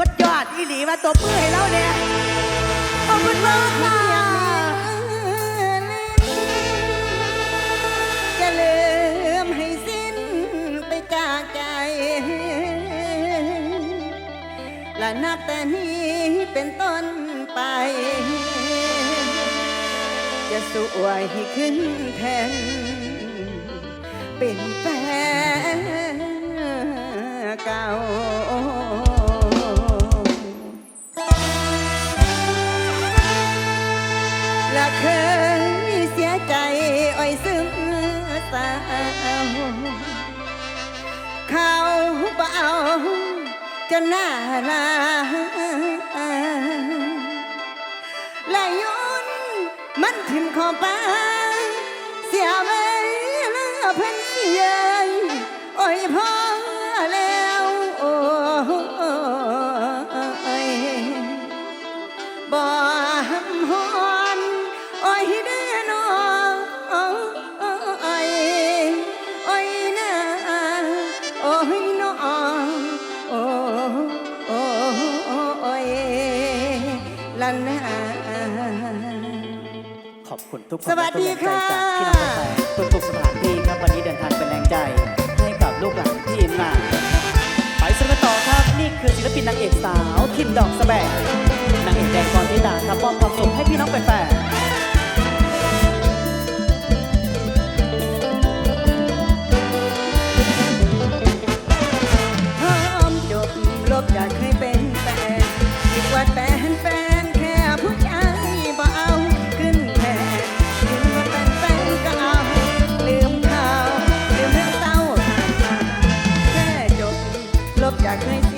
สุดยอดอีหลีมาตัวมือให้เราเนี่ยขอบคุณมากค่ะจะลืมให้สิ้นไปจากใจ และนับแต่นี้เป็นต้นไป จะสวยให้ขึ้นแทน เป็นแฟนเก่า เขาเบาจนหน้าลาและยุนมันทิมขอไปเสียเวลาเพิ่นเย้ยโอ้ยพอแล้วโอ้ยบ่หำ ลันนาขอบคุณทุกคนสวัสดีและกำลังใจค่ะจากพี่น้องแฟนๆทุกๆสถานที่ครับวันนี้เดินทางเป็นแรงใจ ให้กับลูกหลานทีมงานไปสกันต่อครับนี่คือศิลปินนางเอกสาวทิมดอกสะแบกนางเอกแดงกรทิดาครับมอบความสุขให้พี่น้องแฟน บอยากให้เสี